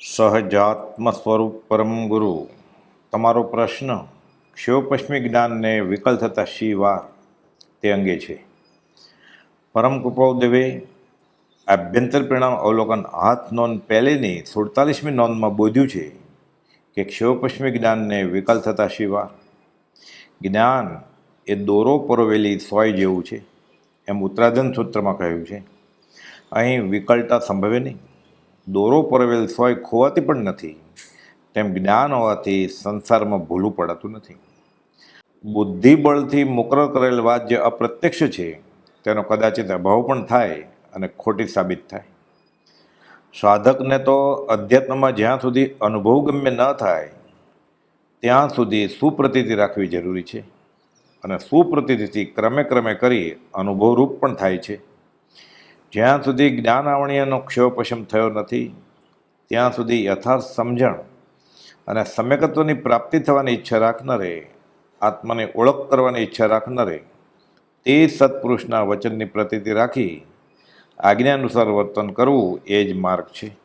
સહજાત્મ સ્વરૂપ પરમ ગુરુ. તમારો પ્રશ્ન ક્ષયોપશ્મી જ્ઞાનને વિકલ થતા શિવા તે અંગે છે. પરમ કૃપાદેવે આભ્યંતર પરિણામ અવલોકન હાથ નોંધ પહેલેની સુડતાલીસમી નોંધમાં બોધ્યું છે કે ક્ષયોપશ્મી જ્ઞાનને વિકલ થતા શિવા જ્ઞાન એ દોરો પરોવેલી સોય જેવું છે, એમ ઉત્તરાધન સૂત્રમાં કહ્યું છે. અહીં વિકલતા સંભવે નહીં. દોરો પરવેલ સોય ખોવાતી પણ નથી. તેમ જ્ઞાન હોવાથી સંસારમાં ભૂલું પડાતું નથી. બુદ્ધિબળથી મુકરર કરેલ વાત જે અપ્રત્યક્ષ છે. તેનો કદાચિત અભાવ પણ થાય અને ખોટી સાબિત થાય. સાધકને તો અધ્યાત્મમાં જ્યાં સુધી અનુભવગમ્ય ન થાય, ત્યાં સુધી સુપ્રતિતિ રાખવી જરૂરી છે. અને સુપ્રતિતિથી ક્રમે ક્રમે કરી અનુભવરૂપ પણ થાય છે. જ્યાં સુધી જ્ઞાન આવણીયાનો ક્ષયોપશમ થયો નથી, ત્યાં સુધી યથાર્થ સમજણ અને સમ્યકત્વની પ્રાપ્તિ થવાની ઈચ્છા રાખનારે આત્માને ઓળખ કરવાની ઈચ્છા રાખનારે તે સત્પુરુષના વચનની પ્રતિતિ રાખી આજ્ઞા અનુસાર વર્તન કરવું એ જ માર્ગ છે.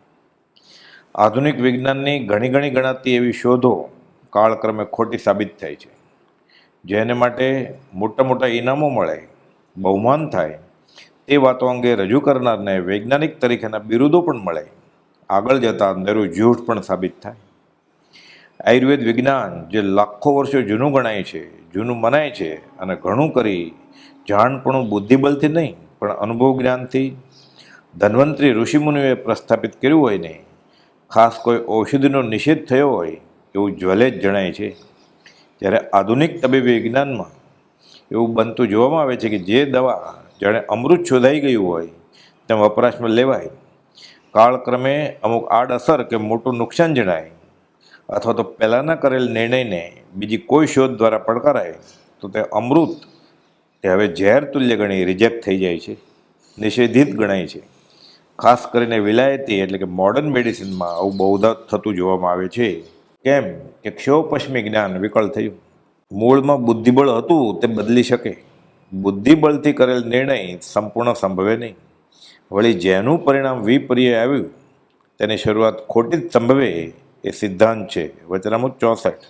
આધુનિક વિજ્ઞાનની ઘણી ઘણી ગણાતી એવી શોધો કાળક્રમે ખોટી સાબિત થાય છે. જેને માટે મોટા મોટા ઇનામો મળે, બહુમાન થાય તે વાતો અંગે રજૂ કરનારને વૈજ્ઞાનિક તરીકેના બિરુદો પણ મળે. આગળ જતાં અંધેરું જૂઠ પણ સાબિત થાય. આયુર્વેદ વિજ્ઞાન જે લાખો વર્ષો જૂનું ગણાય છે, જૂનું મનાય છે અને ઘણું કરી જાણપણું બુદ્ધિબળથી નહીં, પણ અનુભવ જ્ઞાનથી ધન્વંતરી ઋષિમુનિઓએ પ્રસ્થાપિત કર્યું હોય ને, ખાસ કોઈ ઔષધિનો નિષેધ થયો હોય એવું જ્વલે જ જણાય છે. જ્યારે આધુનિક તબીબી વિજ્ઞાનમાં એવું બનતું જોવામાં આવે છે કે જે દવા જાણે અમૃત શોધાઈ ગયું હોય, તેમ વપરાશમાં લેવાય. કાળક્રમે અમુક આડઅસર કે મોટું નુકસાન જણાય, અથવા તો પહેલાંના કરેલ નિર્ણયને બીજી કોઈ શોધ દ્વારા પડકારાય, તો તે અમૃત, તે હવે ઝેર તુલ્ય ગણી રિજેક્ટ થઈ જાય છે, નિષેધિત ગણાય છે. ખાસ કરીને વિલાયતી એટલે કે મોડર્ન મેડિસિનમાં આવું બહુધા થતું જોવામાં આવે છે. કેમ કે ક્ષોપશ્મી જ્ઞાન વિકળ થયું. મૂળમાં બુદ્ધિબળ હતું, તે બદલી શકે. બુદ્ધિબળથી કરેલ નિર્ણય સંપૂર્ણ સંભવે નહીં. વળી જેનું પરિણામ વિપર્ય આવ્યું, તેની શરૂઆત ખોટી જ સંભવે એ સિદ્ધાંત છે. વચનામું ચોસઠ.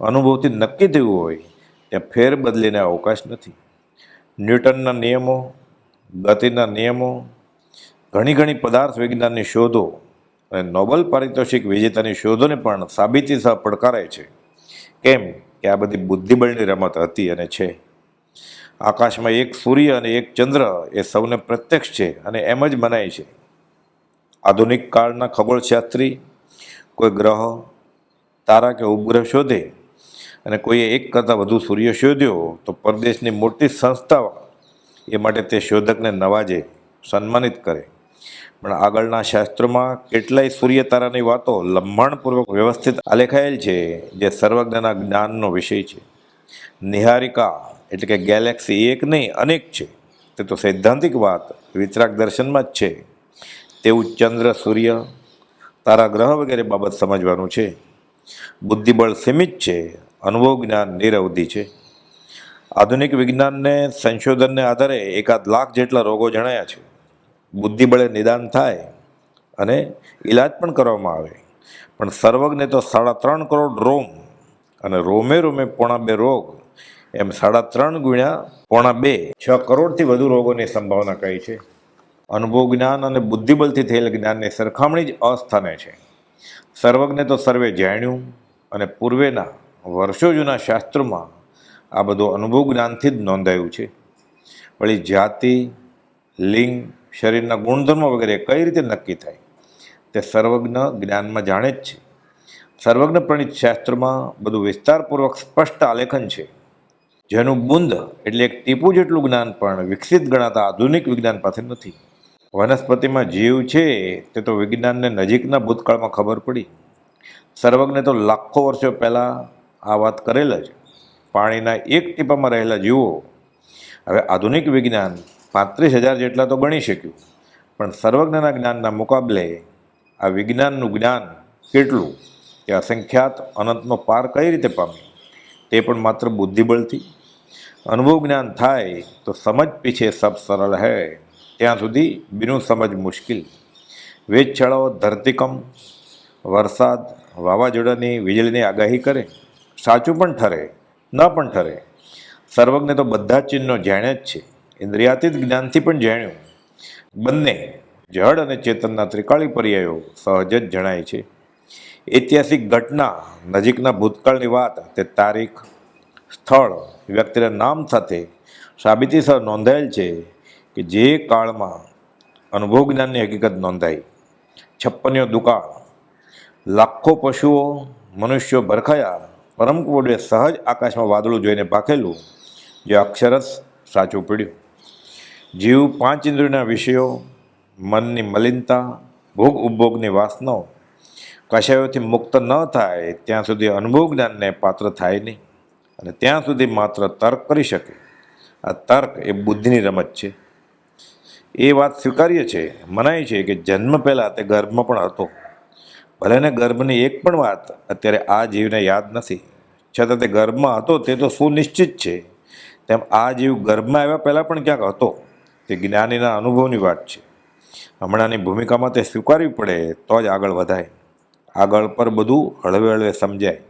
અનુભવથી નક્કી થયું હોય ત્યાં ફેર બદલીને અવકાશ નથી. ન્યૂટનના નિયમો, ગતિના નિયમો, ઘણી ઘણી પદાર્થ વિજ્ઞાનની શોધો અને નોબલ પારિતોષિક વિજેતાની શોધોને પણ સાબિતી સહ પડકારાય છે. કેમ કે આ બધી બુદ્ધિબળની રમત હતી અને છે. આકાશમાં એક સૂર્ય અને એક ચંદ્ર એ સૌને પ્રત્યક્ષ છે અને એમ જ મનાય છે. આધુનિક કાળના ખગોળશાસ્ત્રી, કોઈ ગ્રહ, તારા કે ઉપગ્રહ શોધે અને કોઈએ એક કરતાં વધુ સૂર્ય શોધ્યો તો પરદેશની મોટી સંસ્થાઓ એ માટે તે શોધકને નવાજે, સન્માનિત કરે. પણ આગળના શાસ્ત્રોમાં કેટલાય સૂર્ય તારાની વાતો લંબાણપૂર્વક વ્યવસ્થિત આલેખાયેલ છે, જે સર્વજ્ઞના જ્ઞાનનો વિષય છે. નિહારિકા એટલે કે ગેલેક્સી એક નહીં, અનેક છે. તે તો સૈદ્ધાંતિક વાત વિતરાગ દર્શનમાં જ છે. તેવું ચંદ્ર, સૂર્ય, તારા ગ્રહ વગેરે બાબત સમજવાનું છે. બુદ્ધિબળ સીમિત છે, અનુભવ જ્ઞાન નિરવધિ છે. આધુનિક વિજ્ઞાનને સંશોધનને આધારે એકાદ લાખ જેટલા રોગો જણાયા છે. બુદ્ધિબળે નિદાન થાય અને ઈલાજ પણ કરવામાં આવે. પણ સર્વજ્ઞે તો સાડા ત્રણ કરોડ રોમ અને રોમે રોમે પોણા બે રોગ એમ સાડા ત્રણ ગુણ્યા પોણા બે. છ કરોડથી વધુ રોગોની સંભાવના કહી છે? અનુભવ જ્ઞાન અને બુદ્ધિબલથી થયેલ જ્ઞાનની સરખામણી જ અસ્થાને છે. સર્વજ્ઞે તો સર્વે જાણ્યું અને પૂર્વેના વર્ષો જૂના શાસ્ત્રોમાં આ બધું અનુભવ જ્ઞાનથી જ નોંધાયું છે. વળી જાતિ લિંગ શરીરના ગુણધર્મો વગેરે કઈ રીતે નક્કી થાય તે સર્વજ્ઞ જ્ઞાનમાં જાણે જ છે. સર્વજ્ઞ પ્રણિત શાસ્ત્રમાં બધું વિસ્તારપૂર્વક સ્પષ્ટ આલેખન છે. જેનું બુંદ એટલે એક ટીપું જેટલું જ્ઞાન પણ વિકસિત ગણાતા આધુનિક વિજ્ઞાન પાસે નથી. વનસ્પતિમાં જીવ છે તે તો વિજ્ઞાનને નજીકના ભૂતકાળમાં ખબર પડી. સર્વજ્ઞે તો લાખો વર્ષો પહેલાં આ વાત કરેલ જ. પાણીના એક ટીપામાં રહેલા જીવો. હવે આધુનિક વિજ્ઞાન પાંત્રીસ હજાર જેટલા તો ગણી શક્યું. પણ સર્વજ્ઞના જ્ઞાનના મુકાબલે આ વિજ્ઞાનનું જ્ઞાન કેટલું? એ અસંખ્યાત અનંતનો પાર કઈ રીતે પામે તે પણ માત્ર બુદ્ધિબળથી. અનુભવ જ્ઞાન થાય તો સમજ પીછે સબ સરળ હૈ. ત્યાં સુધી બિનું સમજ મુશ્કેલ. વેદશાળાઓ ધરતીકંપ વરસાદ, વાવાઝોડાની વીજળીની આગાહી કરે. સાચું પણ ઠરે, ન પણ ઠરે. સર્વજ્ઞ તો બધા જ ચિહ્નો જાણે જ છે. ઇન્દ્રિયાતીત જ્ઞાનથી પણ જાણ્યું. બંને જળ અને ચેતનના ત્રિકાળી પર્યાયો સહજ જ જણાય છે. ઐતિહાસિક ઘટના નજીકના ભૂતકાળની વાત તે તારીખ, સ્થળ, વ્યક્તિના નામ સાથે સાબિતીસર નોંધાયેલ છે કે જે કાળમાં અનુભવ જ્ઞાનની હકીકત નોંધાઈ. છપ્પનીઓ દુકાળ. લાખો પશુઓ, મનુષ્યો ભરખાયા, પરમ કોડે સહજ આકાશમાં વાદળું જોઈને ભાખેલું જે અક્ષરસ સાચું પડ્યું. જીવ પાંચ ઇન્દ્રિયોના વિષયો, મનની મલિનતા ભોગ ઉપભોગની વાસનાઓ કશાયોથી મુક્ત ન થાય, ત્યાં સુધી અનુભવ જ્ઞાનને પાત્ર થાય નહીં. અને ત્યાં સુધી માત્ર તર્ક કરી શકે. આ તર્ક એ બુદ્ધિની રમત છે. એ વાત સ્વીકાર્ય છે, મનાય છે કે જન્મ પહેલાં તે ગર્ભમાં પણ હતો. ભલે ને ગર્ભની એક પણ વાત અત્યારે આ જીવને યાદ નથી. છતાં તે ગર્ભમાં હતો, તે તો સુનિશ્ચિત છે. તેમ આ જીવ ગર્ભમાં આવ્યા પહેલાં પણ ક્યાંક હતો. તે જ્ઞાનીના અનુભવની વાત છે. હમણાંની ભૂમિકામાં તે સ્વીકારવી પડે તો જ આગળ વધાય. આગળ પર બધું હળવે હળવે સમજાય.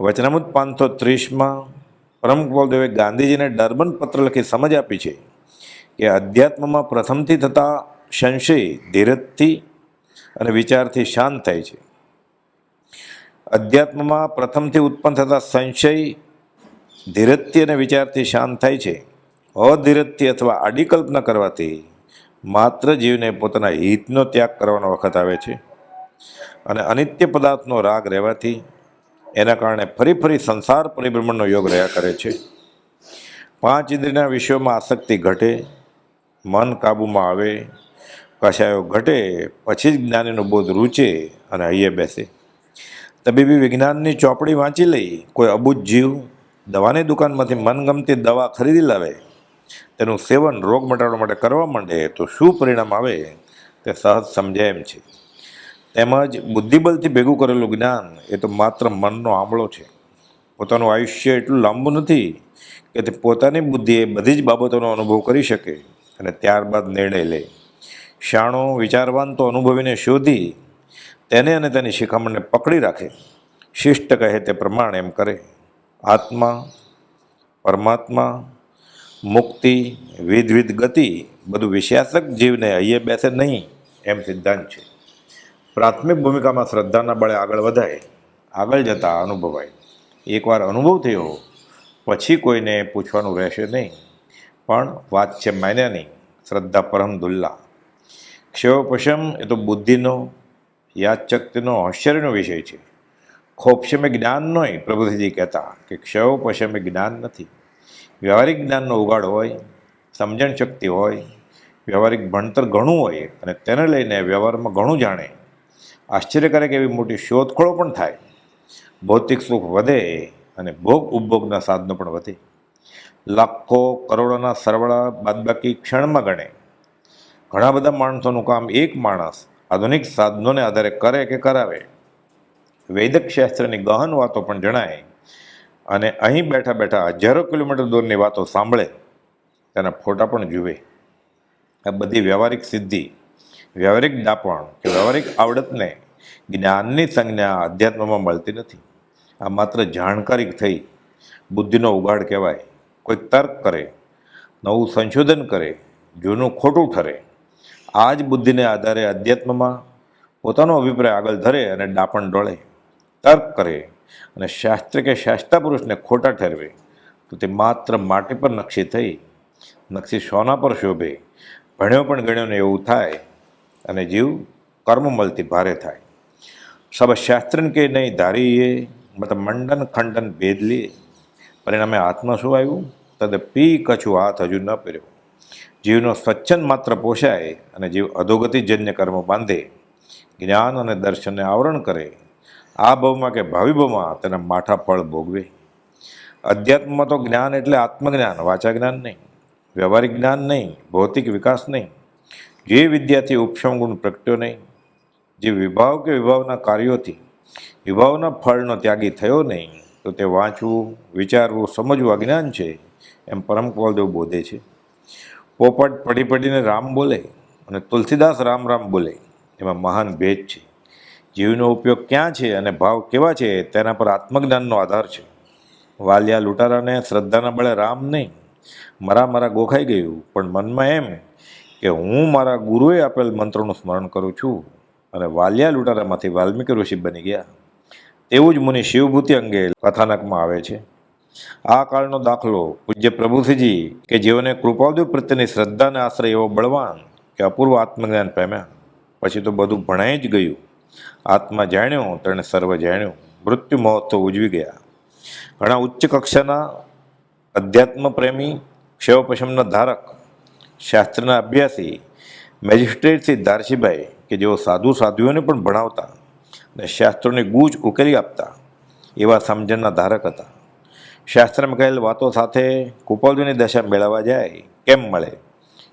વચનામૃત પાંચસો ત્રીસમાં પરમ કૃપાલદેવે ગાંધીજીને ડર્બન પત્ર લખી સમજ આપી છે કે અધ્યાત્મમાં પ્રથમથી થતા સંશય ધીરજથી અને વિચારથી શાંત થાય છે. અધ્યાત્મમાં પ્રથમથી ઉત્પન્ન થતા સંશય ધીરજથી અને વિચારથી શાંત થાય છે. અધીરજથી અથવા આડી કલ્પના કરવાથી માત્ર જીવને પોતાના હિતનો ત્યાગ કરવાનો વખત આવે છે. અને અનિત્ય પદાર્થનો રાગ રહેવાથી એના કારણે ફરી ફરી સંસાર પરિભ્રમણનો યોગ રહ્યા કરે છે. પાંચ ઇન્દ્રિયના વિષયોમાં આસક્તિ ઘટે, મન કાબૂમાં આવે કશાયો ઘટે, પછી જ જ્ઞાનીનો બોધ રૂચે અને હૈયે બેસે. તબીબી વિજ્ઞાનની ચોપડી વાંચી લઈ કોઈ અબૂજ જીવ દવાની દુકાનમાંથી મનગમતી દવા ખરીદી લાવે, તેનું સેવન રોગ મટાડવા માટે કરવા માંડે તો શું પરિણામ આવે તે સહજ સમજાય એમ છે. તેમજ બુદ્ધિબળથી ભેગું કરેલું જ્ઞાન એ તો માત્ર મનનો આંબળો છે. પોતાનું આયુષ્ય એટલું લાંબુ નથી કે તે પોતાની બુદ્ધિએ બધી જ બાબતોનો અનુભવ કરી શકે અને ત્યારબાદ નિર્ણય લે. શાણો વિચારવાન તો અનુભવીને શોધી તેને અને તેની શિખામણને પકડી રાખે. શિષ્ટ કહે તે પ્રમાણે એમ કરે. આત્મા, પરમાત્મા, મુક્તિ, વિધવિધ ગતિ, બધું વિશ્વાસક જીવને અહીંયા બેસે નહીં એમ સિદ્ધાંત છે. પ્રાથમિક ભૂમિકામાં શ્રદ્ધાના બળે આગળ વધાય, આગળ જતાં અનુભવાય. એકવાર અનુભવ થયો, પછી કોઈને પૂછવાનું રહેશે નહીં. પણ વાત છે માન્યાની, શ્રદ્ધા પરમ દુલ્લા. ક્ષયોપશમ એ તો બુદ્ધિનો યાદશક્તિનો હોશિયારીનો વિષય છે. ખોપશમે જ્ઞાન નોય, પ્રભુજીજી કહેતા કે ક્ષયોપશમે જ્ઞાન નથી. વ્યવહારિક જ્ઞાનનો ઉગાડ હોય, સમજણ શક્તિ હોય, વ્યવહારિક ભણતર ઘણું હોય અને તેને લઈને વ્યવહારમાં ઘણું જાણે. આશ્ચર્યકારક એવી મોટી શોધખોળો પણ થાય. ભૌતિક સુખ વધે અને ભોગ ઉપભોગના સાધનો પણ વધે. લાખો કરોડોના સરવાળા બાદબાકી ક્ષણમાં ગણે. ઘણા બધા માણસોનું કામ એક માણસ આધુનિક સાધનોને આધારે કરે કે કરાવે. વૈદક શાસ્ત્રની ગહન વાતો પણ જણાય અને અહીં બેઠા બેઠા હજારો કિલોમીટર દૂરની વાતો સાંભળે, તેના ફોટા પણ જુએ. આ બધી વ્યવહારિક સિદ્ધિ વ્યવહારિક દાપણ કે વ્યવહારિક આવડતને જ્ઞાનની સંજ્ઞા અધ્યાત્મમાં મળતી નથી. આ માત્ર જાણકારી થઈ. બુદ્ધિનો ઉગાડ કહેવાય. કોઈ તર્ક કરે, નવું સંશોધન કરે, જૂનું ખોટું ઠરે આ જ બુદ્ધિને આધારે અધ્યાત્મમાં પોતાનો અભિપ્રાય આગળ ધરે અને ડાપણ ડોળે તર્ક કરે અને શાસ્ત્ર કે શાસ્ત્રા પુરુષને ખોટા ઠેરવે, તો તે માત્ર માટી પર નક્ષી થઈ. નક્ષી સોના પર શોભે. ભણ્યો પણ ગણ્યો ને એવું થાય. અને જીવ કર્મમલથી ભારે થાય. સબ શાસ્ત્રન કે નહીં ધારીએ, મતલબ મંડન ખંડન ભેદ લે પરિણામે હાથમાં શું આવ્યું? તદ પી કછું હાથ હજુ ન પહેર્યો. જીવનો સ્વચ્છંદ માત્ર પોષાય અને જીવ અધોગતિજન્ય કર્મ બાંધે. જ્ઞાન અને દર્શનને આવરણ કરે. આ ભાવમાં કે ભાવિ ભાવમાં તેના માઠા ફળ ભોગવે. અધ્યાત્મમાં તો જ્ઞાન એટલે આત્મજ્ઞાન વાચા જ્ઞાન નહીં. વ્યવહારિક જ્ઞાન નહીં, ભૌતિક વિકાસ નહીં. જે વિદ્યાથી ઉપશમ ગુણ પ્રગટ્યો નહીં, જે વિભાવ કે વિભાવના કાર્યોથી વિભાવના ફળનો ત્યાગી થયો નહીં, તો તે વાંચવું, વિચારવું, સમજવું અજ્ઞાન છે, એમ પરમ કપાલદેવ બોધે છે. પોપટ પડી પડીને રામ બોલે અને તુલસીદાસ રામ રામ બોલે, એમાં મહાન ભેદ છે. જીવનો ઉપયોગ ક્યાં છે અને ભાવ કેવા છે, તેના પર આત્મજ્ઞાનનો આધાર છે. વાલિયા લૂંટારાને શ્રદ્ધાના બળે રામ નહીં, મરા મરા ગોખાઈ ગયું, પણ મનમાં એમ કે હું મારા ગુરુએ આપેલ મંત્રોનું સ્મરણ કરું છું અને વાલિયા લૂંટારામાંથી વાલ્મીકી ઋષિ બની ગયા. તેવું જ મુનિ શિવભૂતિ અંગે કથાનકમાં આવે છે. આ કાળનો દાખલો પૂજ્ય પ્રભુસિંહજી કે જેઓને કૃપાદેવ પ્રત્યેની શ્રદ્ધાને આશરે એવો બળવાન કે અપૂર્વ આત્મજ્ઞાન પામ્યા પછી તો બધું ભણાઈ જ ગયું. આત્મા જાણ્યો, તેણે સર્વ જાણ્યું. મૃત્યુ મહોત્સવ ઉજવી ગયા. ઘણા ઉચ્ચ કક્ષાના અધ્યાત્મ પ્રેમી ક્ષેવપશમના ધારક શાસ્ત્રના અભ્યાસી મેજિસ્ટ્રેટ શ્રી દારશીભાઈ કે જેઓ સાધુ સાધુઓને પણ ભણાવતા અને શાસ્ત્રોની ગૂંચ ઉકેલી આપતા એવા સમજણના ધારક હતા. શાસ્ત્રમાં કહેલ વાતો સાથે કુપોલજીની દશા મેળવવા જાય કેમ મળે?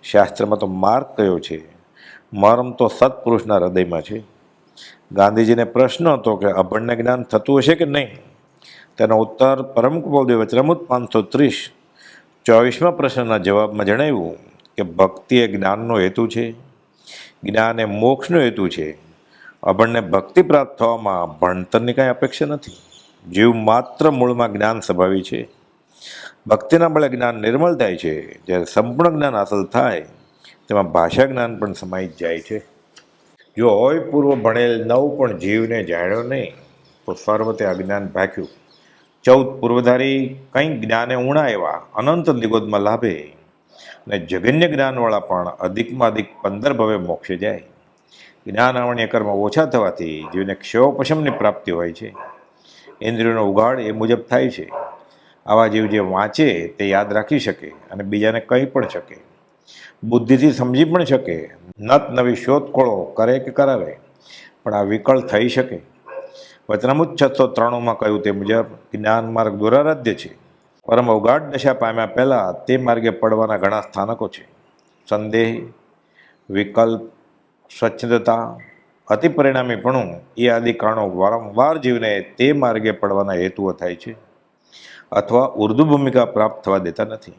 શાસ્ત્રમાં તો માર્ગ કયો છે? મર્મ તો સત્પુરુષના હૃદયમાં છે. ગાંધીજીને પ્રશ્ન હતો કે અભણને જ્ઞાન થતું હશે કે નહીં? તેનો ઉત્તર પરમ કુપોલદેવ વચરામૃત પાંચસો ત્રીસ ચોવીસમાં પ્રશ્નના જવાબમાં જણાવ્યું કે ભક્તિ એ જ્ઞાનનો હેતુ છે, જ્ઞાન એ મોક્ષનો હેતુ છે. અભણને ભક્તિ પ્રાપ્ત થવામાં ભણતરની કાંઈ અપેક્ષા નથી. જીવ માત્ર મૂળમાં જ્ઞાન સ્વભાવી છે. ભક્તિના બળે જ્ઞાન નિર્મળ થાય છે. જ્યારે સંપૂર્ણ જ્ઞાન હાંસલ થાય, તેમાં ભાષા જ્ઞાન પણ સમાઈ જાય છે. જો હોય પૂર્વ ભણેલ નવ પણ જીવને જાણ્યો નહીં, તો સર્વતે અજ્ઞાન ભાખ્યું ચૌદ પૂર્વધારી કંઈક જ્ઞાને ઉણા એવા અનંત નિગોદમાં લાભે. અને જગન્ય જ્ઞાનવાળા પણ અધિકમાં અધિક પંદર ભવે મોક્ષે જાય. જ્ઞાન આવણીય કર્મ ઓછા થવાથી જીવને ક્ષયોપશમની પ્રાપ્તિ હોય છે. ઇન્દ્રિયોનો ઉગાડ એ મુજબ થાય છે. આવા જીવ જે વાંચે તે યાદ રાખી શકે અને બીજાને કહી પણ શકે. બુદ્ધિથી સમજી પણ શકે. નત નવી શોધખોળો કરે કે કરાવે. પણ આ વિકળ થઈ શકે. વચનામુત છસો ત્રાણુંમાં કહ્યું તે મુજબ જ્ઞાન માર્ગ દુરારાધ્ય છે. પરમ અવગાઢ દશા પામ્યા પહેલાં તે માર્ગે પડવાના ઘણા સ્થાનકો છે. સંદેહ, વિકલ્પ, સ્વચ્છતા અતિ પરિણામીપણું એ આદિ કારણો વારંવાર જીવને તે માર્ગે પડવાના હેતુઓ થાય છે અથવા ઉર્દુ ભૂમિકા પ્રાપ્ત થવા દેતા નથી.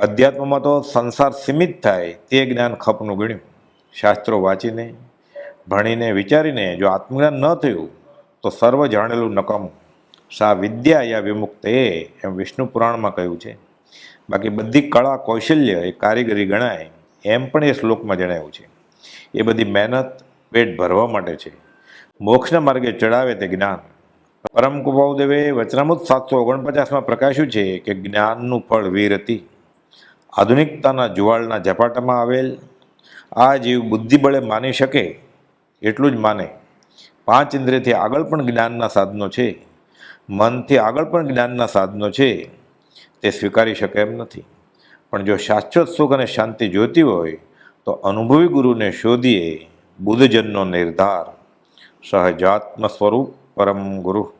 અધ્યાત્મમાં તો સંસાર સીમિત થાય તે જ્ઞાન ખપનું ગણ્યું. શાસ્ત્રો વાંચીને, ભણીને, વિચારીને જો આત્મજ્ઞાન ન થયું તો સર્વ જાણેલું નકામું. સા વિદ્યા યા વિમુક્ત એ એમ વિષ્ણુ પુરાણમાં કહ્યું છે. બાકી બધી કળા કૌશલ્ય એ કારીગરી ગણાય એમ પણ એ શ્લોકમાં જણાવ્યું છે. એ બધી મહેનત પેટ ભરવા માટે છે. મોક્ષના માર્ગે ચડાવે તે જ્ઞાન. પરમ કુપાવદેવે વચનામૃત સાતસો ઓગણપચાસમાં પ્રકાશ્યું છે કે જ્ઞાનનું ફળ વીર હતી. આધુનિકતાના જુવાળના ઝપાટામાં આવેલ. આ જીવ બુદ્ધિબળે માની શકે એટલું જ માને. પાંચ ઇન્દ્રિયથી આગળ પણ જ્ઞાનના સાધનો છે. મનથી આગળ પણ જ્ઞાનના સાધનો છે, તે સ્વીકારી શકે એમ નથી. પણ જો શાશ્વત સુખ અને શાંતિ જોતી હોય, તો અનુભવી ગુરુને શોધીએ બુદ્ધજનનો નિર્ધાર. સહજાત્મ સ્વરૂપ પરમ ગુરુ.